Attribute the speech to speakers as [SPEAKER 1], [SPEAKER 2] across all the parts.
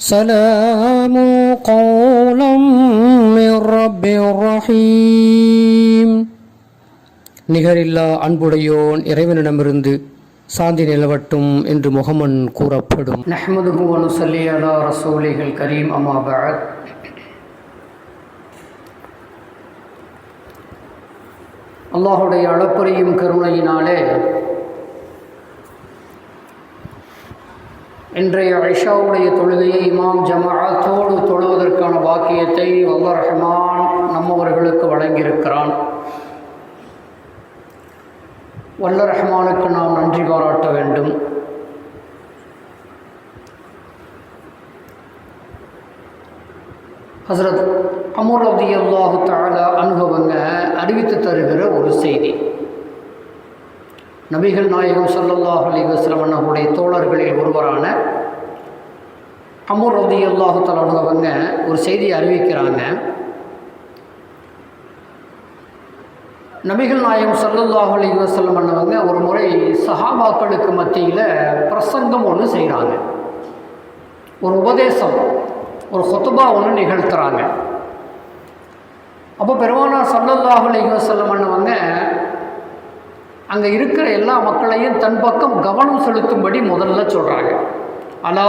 [SPEAKER 1] سلام قولا من رب رحيم நிகரில்லா அன்புடையோன் இறைவனிடமிருந்து சாந்தி நிலவட்டும் என்று முகமன் கூறப்படும் நஹ்மதுஹு வ நுஸல்லி அலா ரசூலிஹில் கரீம் அம்மா பஅத் அல்லாஹுடைய அளப்பரியும் கருணையினாலே இன்றைய ஐஷாவுடைய தொழுகையை இமாம் ஜமாஅத்தோடு தொழுவதற்கான பாக்கியத்தை அல்லா ரஹ்மான் நம்மவர்களுக்கு வழங்கியிருக்கிறான். வல்ல ரஹ்மானுக்கு நாம் நன்றி பாராட்ட வேண்டும். ஹசரத் அமுர் ரதி அல்லாஹு தாலா அனுபவங்க அறிவித்து தரு நபிகள் நாயகம் ஸல்லல்லாஹு அலி வஸ்லம் அவர்களுடைய தோழர்களில் ஒருவரான அமர் ரதி அல்லாஹு தாலா ஒரு செய்தியை அறிவிக்கிறாங்க. நபிகள் நாயகம் ஸல்லல்லாஹு அலி வஸல்லம் பண்ணவங்க ஒரு முறை சஹாபாக்களுக்கு மத்தியில் பிரசங்கம் ஒன்று செய்கிறாங்க ஒரு உபதேசம் ஒரு ஹொத்துபா ஒன்று நிகழ்த்துறாங்க. அப்போ பெருமானா ஸல்லல்லாஹு அலி வஸல்லம் பண்ணவங்க அங்கே இருக்கிற எல்லா மக்களையும் தன் பக்கம் கவனம் செலுத்தும்படி முதல்ல சொல்கிறாங்க ஹலோ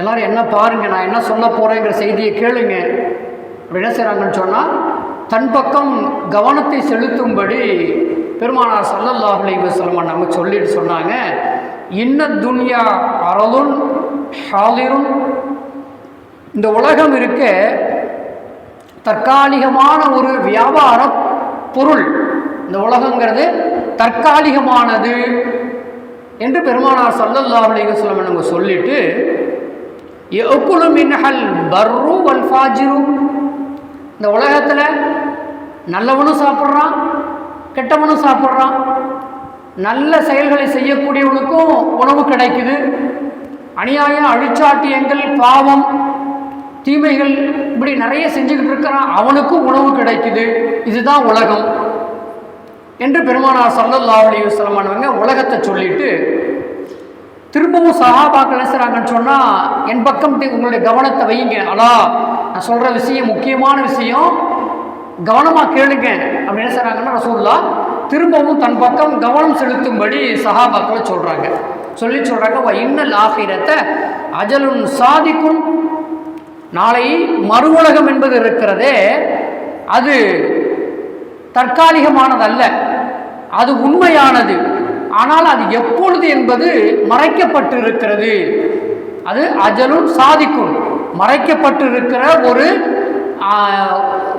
[SPEAKER 1] எல்லாரும் என்ன பாருங்கள் நான் என்ன சொல்ல போகிறேங்கிற செய்தியை கேளுங்க. அப்படி என்ன செய்கிறாங்கன்னு சொன்னால் தன் பக்கம் கவனத்தை செலுத்தும்படி பெருமானார் சல்லல்லாஹ் அலிவசல்மன் நம்ம சொல்லிட்டு சொன்னாங்க. இன்ன துன்யா அரலுன் ஹாலிரும் இந்த உலகம் இருக்க தற்காலிகமான ஒரு வியாபார பொருள் இந்த உலகங்கிறது தற்காலிகமானது என்று பெருமானார் சல்லல்லா அலைஹி நம்ம சொல்லிட்டு எக்குழு மின்ஹல் பர்ரு வல் ஃபாஜிரு. இந்த உலகத்தில் நல்லவனும் சாப்பிட்றான் கெட்டவனும் சாப்பிட்றான். நல்ல செயல்களை செய்யக்கூடியவனுக்கும் உணவு கிடைக்குது. அநியாயம் அழிச்சாட்டியங்கள் பாவம் தீமைகள் இப்படி நிறைய செஞ்சுக்கிட்டு இருக்கிறான். அவனுக்கும் உணவு கிடைக்குது. இதுதான் உலகம். என்று பெருமானார் சல்லல்லா அலி வசலமானவங்க உலகத்தை சொல்லிட்டு திரும்பவும் சஹாபாக்கள் என்ன செய்கிறாங்கன்னு சொன்னால் என் பக்கம் உங்களுடைய கவனத்தை வையுங்க. அலா நான் சொல்கிற விஷயம் முக்கியமான விஷயம். கவனமாக கேளுங்க. அப்படின்னு என்ன செய்கிறாங்கன்னா ரசூல்லா திரும்பவும் தன் பக்கம் கவனம் செலுத்தும்படி சஹாபாக்களை சொல்கிறாங்க சொல்லி சொல்கிறாங்க வ இன்னல் ஆகிரத்தை அஜலுன் சாதிக்கும் நாளை மறு உலகம் என்பது இருக்கிறதே அது தற்காலிகமானதல்ல. அது உண்மையானது. ஆனால் அது எப்பொழுது என்பது மறைக்கப்பட்டு இருக்கிறது அது அஜலும் சாதிக்கும். மறைக்கப்பட்டு இருக்கிற ஒரு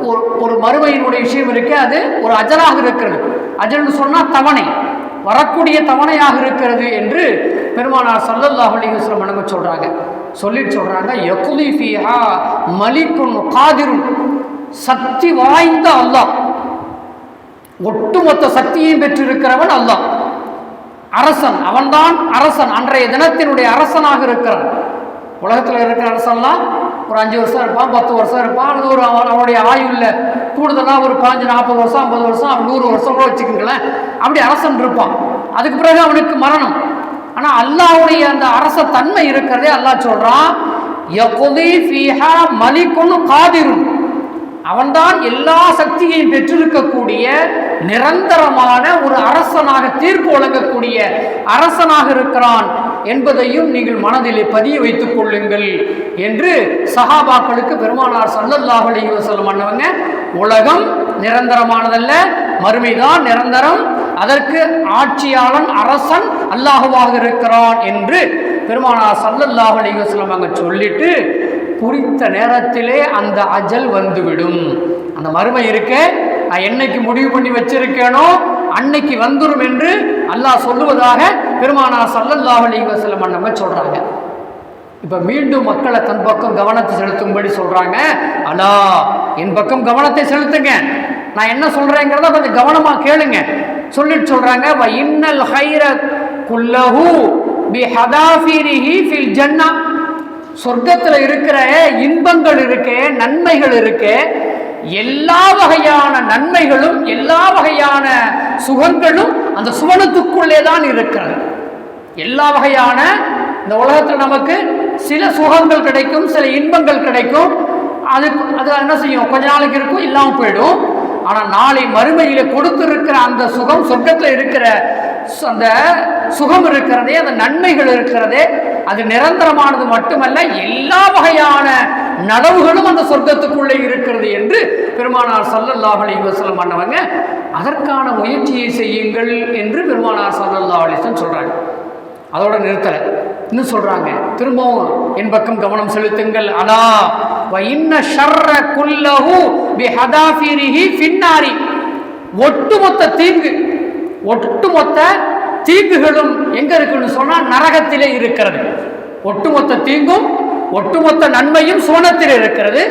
[SPEAKER 1] ஒரு- ஒரு மறுமையினுடைய விஷயம் இருக்கு அது ஒரு அஜலாக இருக்கிறது. அஜல்னு சொன்னால் தவணை. வரக்கூடிய தவணையாக இருக்கிறது என்று பெருமானார் சல்லல்லாஹு அலைஹி வஸல்லம் வணங்க சொல்றாங்க. சொல்லிட்டு சொல்கிறாங்க யகுலி ஃபீஹா மலிக்குன் காதிரும் சக்தி வாய்ந்த அல்லாஹ். ஒட்டுமொத்த சக்தியையும் பெற்றிருக்கிறவன் அல்லாஹ். அரசன் அவன்தான் அரசன் அன்றைய தினத்தினுடைய அரசனாக இருக்கிறான். உலகத்தில் இருக்கிற அரசன்லாம் ஒரு அஞ்சு வருஷம் இருப்பான் பத்து வருஷம் இருப்பான் அல்லது ஒரு அவன் அவனுடைய ஆயுள்ல கூடுதலாக ஒரு பாஞ்சு நாற்பது வருஷம் ஐம்பது வருஷம் அவன் நூறு வருஷம் கூட வச்சுக்கோங்களேன். அப்படி அரசன் இருப்பான். அதுக்கு பிறகு அவனுக்கு மரணம். ஆனால் அல்லாவுடைய அந்த அரச தன்மை இருக்கிறதே அல்லாஹ் சொல்கிறான் யகுதி காதிரும் அவன்தான் எல்லா சக்தியையும் பெற்றிருக்கக்கூடிய நிரந்தரமான ஒரு அரசனாக தீர்ப்பு வழங்கக்கூடிய அரசனாக இருக்கிறான் என்பதையும் நீங்கள் மனதிலே பதிய வைத்துக் கொள்ளுங்கள் என்று சஹாபாக்களுக்கு பெருமானார் சல்லல்லாஹ் அலைஹி வஸல்லம் அண்ணவங்க உலகம் நிரந்தரமானதல்ல மறுமைதான் நிரந்தரம் அதற்கு ஆட்சியாளன் அரசன் அல்லாஹுவாக இருக்கிறான் என்று பெருமானார் சல்லல்லாஹ் அலைஹி அங்கே சொல்லிட்டு குறித்த நேரத்திலே அந்த அஜல் வந்துவிடும். அந்த மறுமை இருக்க? நான் என்னைக்கு முடிவு பண்ணி வச்சிருக்கேனோ அன்னைக்கு வந்துடும் என்று அல்லாஹ் சொல்லுவதாக பெருமானா சல்லல்லாஹ் அலைஹி வஸல்லம் நம்ம சொல்கிறாங்க இப்போ மீண்டும் மக்களை தன் பக்கம் கவனத்தை செலுத்தும்படி சொல்கிறாங்க அலா என் பக்கம் கவனத்தை செலுத்துங்க. நான் என்ன சொல்கிறேங்கிறத கொஞ்சம் கவனமாக கேளுங்க. சொல்லிட்டு சொல்கிறாங்க வ இன்னல் ஹைர குல்லஹூ பி ஹதாஃபிரிஹி ஃபில் ஜன்னா சொர்க்கத்தில் இருக்கிற இன்பங்கள் இருக்கு நன்மைகள் இருக்கு எல்லா வகையான நன்மைகளும் எல்லா வகையான சுகங்களும் அந்த சுவனத்துக்குள்ளே தான் இருக்கிறது. எல்லா வகையான இந்த உலகத்தில் நமக்கு சில சுகங்கள் கிடைக்கும் சில இன்பங்கள் கிடைக்கும். அது அது என்ன செய்யும்? கொஞ்ச நாளைக்கு இருக்கும் இல்லாமல் போயிடும். ஆனால் நாளை மறுமையில் கொடுத்துருக்கிற அந்த சுகம் சொர்க்கத்தில் இருக்கிற அந்த சுகம் இருக்கிறதே அந்த நன்மைகள் இருக்கிறதே அது நிரந்தரமானது மட்டுமல்ல எல்லா வகையான நடவுகளும் அந்த சொர்க்கத்துக்குள்ளே இருக்கிறது என்று பெருமானார் சல்லல்லாஹ் அலைஹி பண்ணவங்க அதற்கான முயற்சியை செய்யுங்கள் என்று பெருமானார் சல்லல்லா அலைஹி சொல்கிறாங்க அதோட நிறுத்தலை. இன்னும் சொல்கிறாங்க திரும்பவும் என் பக்கம் கவனம் செலுத்துங்கள். அலா வ இன்ன ஷர்ர குல்லஹு பிஹதாஃபிரிஹி ஃபின்னாரி. ஒட்டுமொத்த தீங்கு ஒட்டுமொத்த தீங்குகளும் எங்க இருக்குன்னு சொன்னா நரகத்திலே இருக்கிறது. ஒட்டுமொத்த தீங்கும் ஒட்டுமொத்த நன்மையும் சோனத்தில் இருக்கிறது.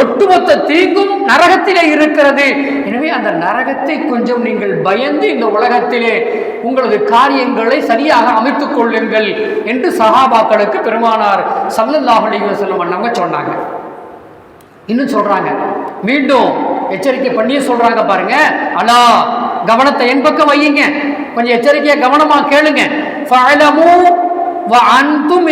[SPEAKER 1] ஒட்டுமொத்த தீங்கும் நரகத்திலே இருக்கிறது. எனவே அந்த நரகத்தை கொஞ்சம் நீங்கள் பயந்து இந்த உலகத்திலே உங்களது காரியங்களை சரியாக அமைத்துக் கொள்ளுங்கள் என்று சஹாபாக்களுக்கு பெருமானார் சல்லல்லாஹு அலைஹி வஸல்லம் அண்ணவங்க சொன்னாங்க. இன்னும் சொல்றாங்க. மீண்டும் எச்சரிக்கை பண்ணியே சொல்றாங்க பாருங்க. அலா கவனத்தை என் பக்கம் வையுங்க. கொஞ்சம் எச்சரிக்கையா கவனமா கேளுங்க. அன்தும்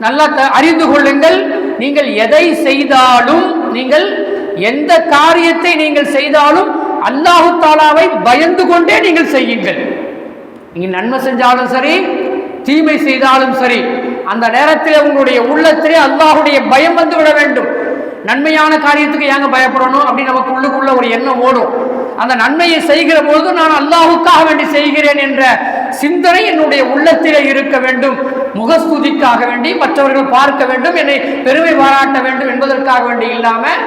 [SPEAKER 1] நல்லா த- அறிந்து கொள்ளுங்கள். நீங்கள் எதை செய்தாலும் நீங்கள் எந்த காரியத்தை நீங்கள் செய்தாலும் அல்லாஹு தாலாவை பயந்து கொண்டே நீங்கள் செய்யுங்கள். நீங்க நன்மை செஞ்சாலும் சரி தீமை செய்தாலும் சரி அந்த நேரத்தில் உங்களுடைய உள்ளத்திலே அல்லாஹுடைய பயம் வந்து விட வேண்டும். நன்மையான காரியத்துக்கு ஏங்க பயப்படணும் அப்படின்னு நமக்கு உள்ளுக்குள்ள ஒரு எண்ணம் ஓடும். அந்த நன்மையை செய்கிற பொழுது நான் அல்லாஹுக்காக வேண்டி செய்கிறேன் என்ற சிந்தனை என்னுடைய உள்ளத்திலே இருக்க வேண்டும். முகஸ்துதிக்காக வேண்டி மற்றவர்கள் பார்க்க வேண்டும். என்னை பெருமை பாராட்ட வேண்டும் என்பதற்காக வேண்டி இல்லாமல்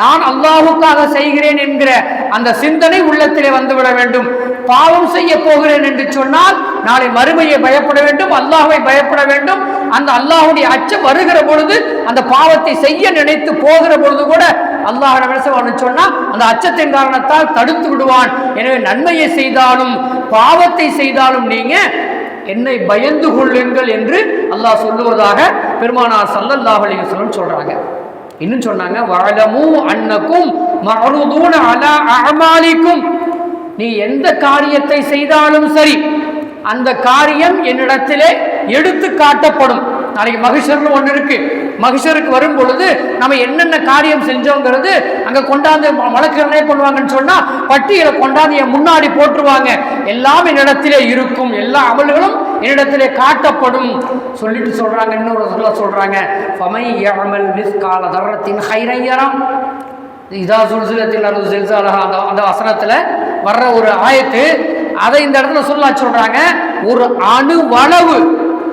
[SPEAKER 1] நான் அல்லாஹுக்காக செய்கிறேன் என்கிற அந்த சிந்தனை உள்ளத்திலே வந்துவிட வேண்டும். பாவம் செய்ய போகிறேன் என்று சொன்னால் நாளை மறுமையை பயப்பட வேண்டும் அல்லாஹுவை பயப்பட வேண்டும். அந்த அல்லாஹுடைய அச்சம் வருகிற பொழுது அந்த பாவத்தை செய்ய நினைத்து போகிற பொழுது கூட அல்லாஹ் சொன்னா அந்த அச்சத்தின் காரணத்தால் தடுத்து விடுவான். எனவே நன்மையை செய்தாலும் பாவத்தை செய்தாலும் நீங்க என்னை பயந்து கொள்ளுங்கள் என்று அல்லாஹ் சொல்லுவதாக பெருமானார் சல்லல்லாஹு அலைஹி சொல்றாங்க. இன்னும் சொன்னாங்க வாழமு அன்னக்கும் மஅருதூன அலா அமாலிக்கும் நீ எந்த காரியத்தை செய்தாலும் சரி அந்த காரியம் என்னிடத்திலே எடுத்து காட்டப்படும். நாளைக்கு மகிஷர்னு ஒன்று இருக்கு. மகிஷருக்கு வரும் பொழுது நம்ம என்னென்ன காரியம் செஞ்சோங்கிறது அங்க கொண்டாந்து வழக்கு என்ன பண்ணுவாங்கன்னு சொன்னா பட்டியலை கொண்டாந்து என் முன்னாடி போட்டுருவாங்க. எல்லாம் என்னிடத்திலே இருக்கும். எல்லா அமல்களும் என்னிடத்திலே காட்டப்படும் சொல்லிட்டு சொல்றாங்க இன்னொரு சொல்ல சொல்றாங்க. ஃபமை மிஸ் மிஸ்கால தர்ரத்தின் ஹைரையரம். இதா சுல்சிலத்தில் அருள் சில்சாலஹா அந்த அந்த வசனத்தில் வர்ற ஒரு ஆயத்து அதை இந்த இடத்துல சொல்ல சொல்கிறாங்க ஒரு அணுவளவு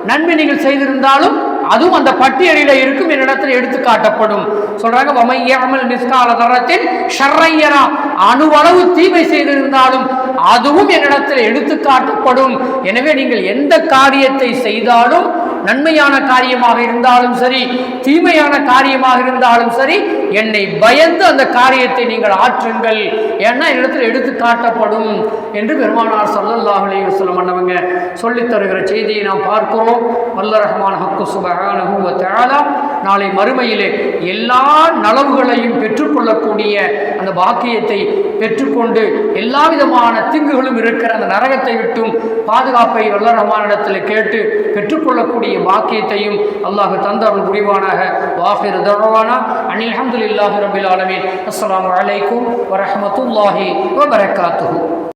[SPEAKER 1] நன்மை நீங்கள் செய்திருந்தாலும் அதுவும் அந்த பட்டியலில் இருக்கும் என்னிடத்தில் எடுத்து காட்டப்படும். சொல்றாங்க வமையாமல் மிஸ்கால தரத்தில் ஷர்ரையரா. அணுவளவு தீமை செய்திருந்தாலும் அதுவும் என்னிடத்தில் எடுத்து காட்டப்படும் எனவே நீங்கள் எந்த காரியத்தை செய்தாலும் நன்மையான காரியமாக இருந்தாலும் சரி தீமையான காரியமாக இருந்தாலும் சரி என்னை பயந்து அந்த காரியத்தை நீங்கள் ஆற்றுங்கள் ஏன்னா இடத்துல எடுத்து காட்டப்படும் என்று பெருமானார் ஸல்லல்லாஹு சொல்ல மன்னவங்க சொல்லித் தருகிற செய்தியை நாம் பார்க்கிறோம். வல்ல ரஹ்மான் ஹக்கு சுபஹானஹு வ நாளை மறுமையிலே எல்லா நலவுகளையும் பெற்றுக்கொள்ளக்கூடிய அந்த பாக்கியத்தை பெற்றுக்கொண்டு எல்லா விதமான தீங்குகளும் இருக்கிற அந்த நரகத்தை விட்டும் பாதுகாப்பை வல்ல ரஹ்மானிடத்தில் கேட்டு பெற்றுக்கொள்ளக்கூடிய பாக்கியத்தையும் அல்லாஹ் தந்தருள் புரிவானாக. வாஹிர் தரவானா. அனில் அஹமதுல்லாஹி ரபில் ஆலமின். அஸ்லாம் வலைக்கும் வரமத்துல்லாஹி வபரகாத்துஹு.